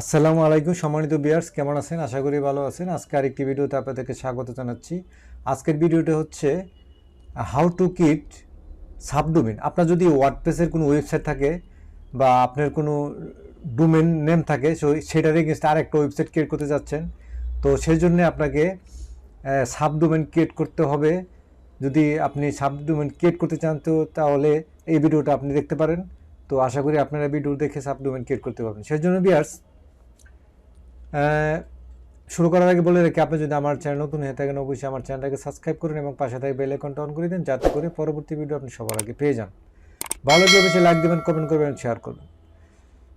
আসসালামু আলাইকুম সম্মানিত বিয়ার্স কেমন আছেন? আশা করি ভালো আছেন। আজকে আরেকটি ভিডিওতে আপনাদেরকে স্বাগত জানাচ্ছি। আজকের ভিডিওটা হচ্ছে হাউ টু কিট সাবডোমেন আপনার যদি ওয়ার্ডপ্রেসের কোনো ওয়েবসাইট থাকে বা আপনার কোনো ডোমেন নেম থাকে সো সেটার এগেনস্ট আরেকটা ওয়েবসাইট ক্রিয়েট করতে যাচ্ছেন, তো সেই জন্য আপনাকে সাবডোমেন ক্রিয়েট করতে হবে। যদি আপনি সাবডোমেন ক্রিয়েট করতে চান, তো তাহলে এই ভিডিওটা আপনি দেখতে পারেন। তো আশা করি আপনারা ভিডিও দেখে সাবডোমেন ক্রিয়েট করতে পারবেন। সেই জন্য বিয়ার্স শুরু করার আগে বলে রাখি, আপনি যদি আমার চ্যানেল নতুন হয়ে থাকেন, অবশ্যই আমার চ্যানেলটাকে সাবস্ক্রাইব করুন এবং পাশে থাকে বেল আইকনটা অন করে দিন, যাতে করে পরবর্তী ভিডিও আপনি সবার আগে পেয়ে যান। ভালো লাগলে অবশ্যই লাইক দেবেন কমেন্ট করবেন শেয়ার করবেন।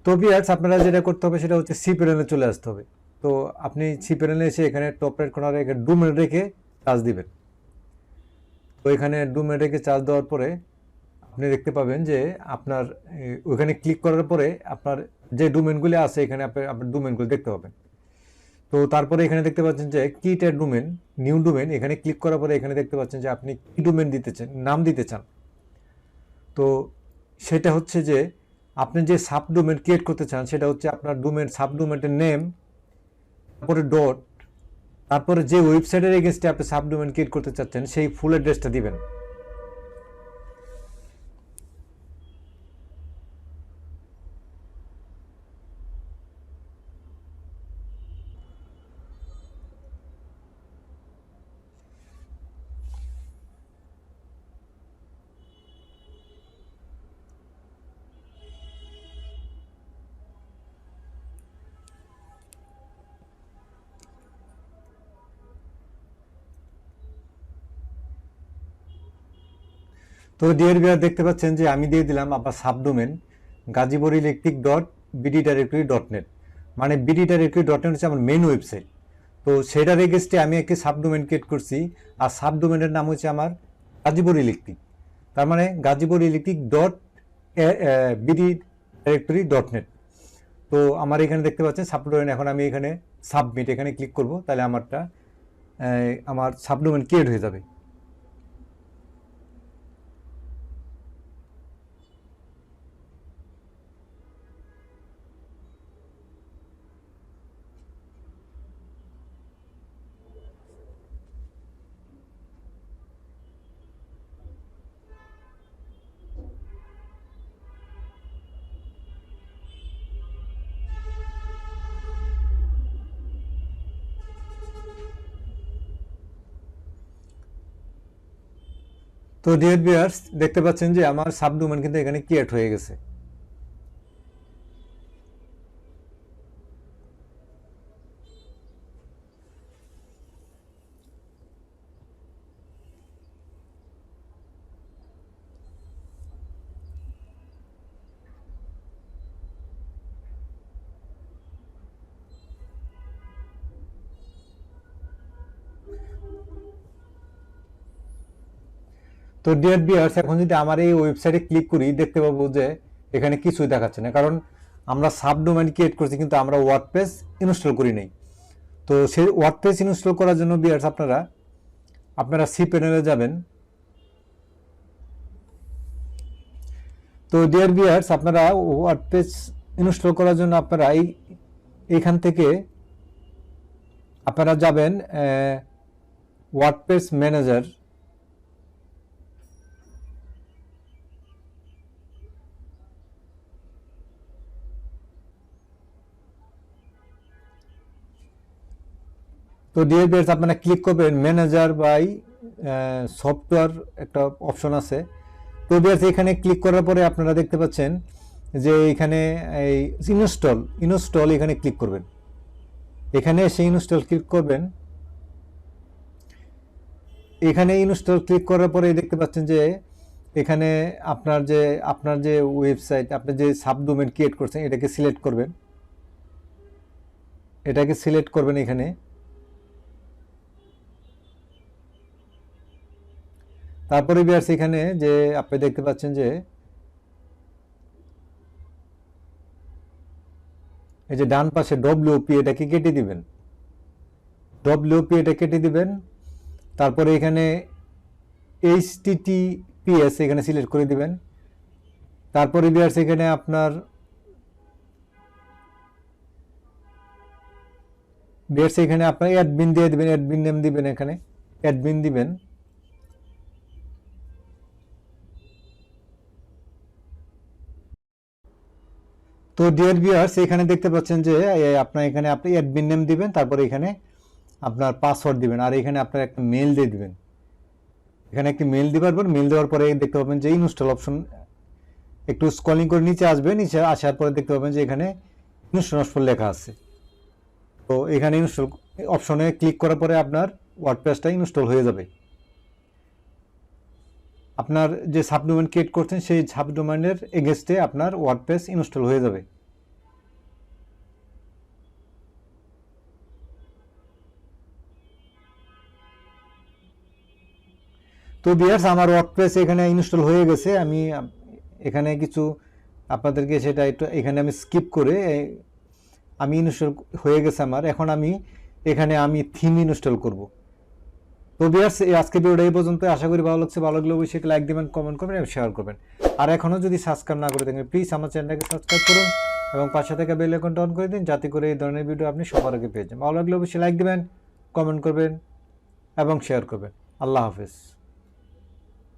তো বিয়ার্স আপনারা যেটা করতে হবে সেটা হচ্ছে সি প্যানেলে চলে আসতে হবে। তো আপনি সি প্যানেলে এসে এখানে টপ রাইট কর্নারে এখানে ডুমেন রেখে চার্জ দিবেন। তো এখানে ডুমেন রেখে চার্জ দেওয়ার পরে আপনি দেখতে পাবেন যে আপনার এ, ওখানে ক্লিক করার পরে আপনার যে ডোমেনগুলি আছে এখানে আপনি আপনার ডোমেনগুলো দেখতে পাবেন। তো তারপরে এখানে দেখতে পাচ্ছেন যে কিটের ডোমেন নিউ ডোমেন এখানে ক্লিক করার পরে এখানে দেখতে পাচ্ছেন যে আপনি কি ডোমেন দিতে চান নাম দিতে চান। তো সেটা হচ্ছে যে আপনি যে সাব ডোমেন ক্রিয়েট করতে চান সেটা হচ্ছে আপনার ডোমেন সাব ডোমেনের নেম তারপরে ডট তারপরে যে ওয়েবসাইটের এগেনস্টে আপনি সাব ডোমেন ক্রিয়েট করতে চাচ্ছেন সেই ফুল অ্যাড্রেসটা দিবেন। তো ডিয়ার বিয়ার দেখতে পাচ্ছেন যে আমি দিয়ে দিলাম আপনার subdomain Gazipur electric dot BD directory dot net মানে বিডি ডাইরেক্টরি ডট নেট হচ্ছে আমার মেন ওয়েবসাইট তো সেটার এগেস্টে আমি একটি সাবডোমেন ক্রিয়েট করছি, আর সাবডোমেনের নাম হচ্ছে আমার গাজীপুর ইলেকট্রিক তার মানে Gazipur electric dot BD directory dot net তো আমার এখানে দেখতে পাচ্ছেন সাবডোমেন এখন আমি এখানে সাবমিট এখানে ক্লিক করব, তাহলে আমারটা আমার সাবডোমেন ক্রিয়েট হয়ে যাবে। তো ডিয়ার বিয়ার্স দেখতে পাচ্ছেন যে আমার সাবডোমেন কিন্তু এখানে ক্রিয়েট হয়ে গেছে। তো ডিয়ার বিয়ার্স এখন যদি আমার এই ওয়েবসাইটে ক্লিক করি, দেখতে পাবো যে এখানে কিছুই দেখাচ্ছে না। কারণ আমরা সাবডোমেন ক্রিয়েট করছি, কিন্তু আমরা ওয়ার্ডপ্রেস ইনস্টল করি নাই। তো সেই ওয়ার্ডপ্রেস ইনস্টল করার জন্য বিয়ার্স আপনারা আপনারা সি প্যানেলে যাবেন। তো ডিয়ার বিয়ার্স আপনারা ওয়ার্ডপ্রেস ইনস্টল করার জন্য আপনারা এই এখান থেকে আপনারা যাবেন ওয়ার্ডপ্রেস ম্যানেজার তো বিয়ার্স আপনারা ক্লিক করবেন ম্যানেজার বাই সফটওয়্যার একটা অপশন আছে। তো বিয়ার্স এখানে ক্লিক করার পরে আপনারা দেখতে পাচ্ছেন যে এখানে এই ইনস্টল ইনস্টল এখানে ক্লিক করবেন। এখানে সেই ইনস্টল ক্লিক করবেন। এখানে ইনস্টল ক্লিক করার পরে দেখতে পাচ্ছেন যে এখানে আপনার যে আপনার যে ওয়েবসাইট আপনি যে সাবডোমেন ক্রিয়েট করছেন, এটাকে সিলেক্ট করবেন। এটাকে সিলেক্ট করবেন এখানে। তারপরে বিয়ার্স এখানে যে আপনি দেখতে পাচ্ছেন যে এই যে ডান পাশে ডব্লিউপি এটাকে কেটে দিবেন? ডব্লিউপি এটা কেটে দিবেন। তারপরে এখানে এইচটিটিপিএস এখানে সিলেক্ট করে দিবেন। তারপরে বিয়ার্স এখানে আপনার বিয়ার্স এখানে আপনার অ্যাডমিন দিয়ে দিবেন অ্যাডমিন নেম দিবেন এখানে। অ্যাডমিন দিবেন। তো ডিয়ার ভিউয়ার্স এখানে দেখতে পাচ্ছেন যে আপনার এখানে আপনি অ্যাডমিন নেম দিবেন, তারপরে এখানে আপনার পাসওয়ার্ড দিবেন, আর এখানে আপনার একটা মেল দিয়ে দিবেন। এখানে একটি মেল দেওয়ার পর মেল দেওয়ার পরে দেখতে পাবেন যে ইনস্টল অপশন একটু স্ক্রলিং করে নিচে আসবে, নিচে আসার পরে দেখতে পাবেন যে এখানে ইনস্টল অপশন লেখা আছে। তো এখানে ইনস্টল অপশনে ক্লিক করার পরে আপনার ওয়ার্ডপ্রেসটা ইনস্টল হয়ে যাবে। আপনার যে সাবডোমেন ক্রিয়েট করছেন, সেই সাবডোমেনের এগেনস্টে আপনার ওয়ার্ডপ্রেস ইনস্টল হয়ে যাবে। তো বিয়ার্স আমার ওয়ার্ডপ্রেস এখানে ইনস্টল হয়ে গেছে। আমি, এখানে কিছু আপনাদেরকে সেটা একটু, এখানে আমি স্কিপ করে আমি ইনস্টল হয়ে গেছে আমার। এখন আমি, এখানে আমি থিম ইনস্টল করব। তো বিয়ার্স এই আজকে ভিডিওটা এই পর্যন্ত আশা করি ভালো লাগছে, ভালো লাগলে অবশ্যই লাইক দেবেন কমেন্ট করবেন এবং শেয়ার করবেন। আর এখনও যদি সাবস্ক্রাইব না করে থাকেন প্লিজ আমার চ্যানেলটাকে সাবস্ক্রাইব করুন এবং পাশে থেকে বেল আইকনটা অন করে দিন, যাতে করে এই ধরনের ভিডিও আপনি সবার আগে পেয়ে যান। ভালো লাগলে অবশ্যই লাইক দেবেন কমেন্ট করবেন এবং শেয়ার করবেন। আল্লাহ হাফেজ।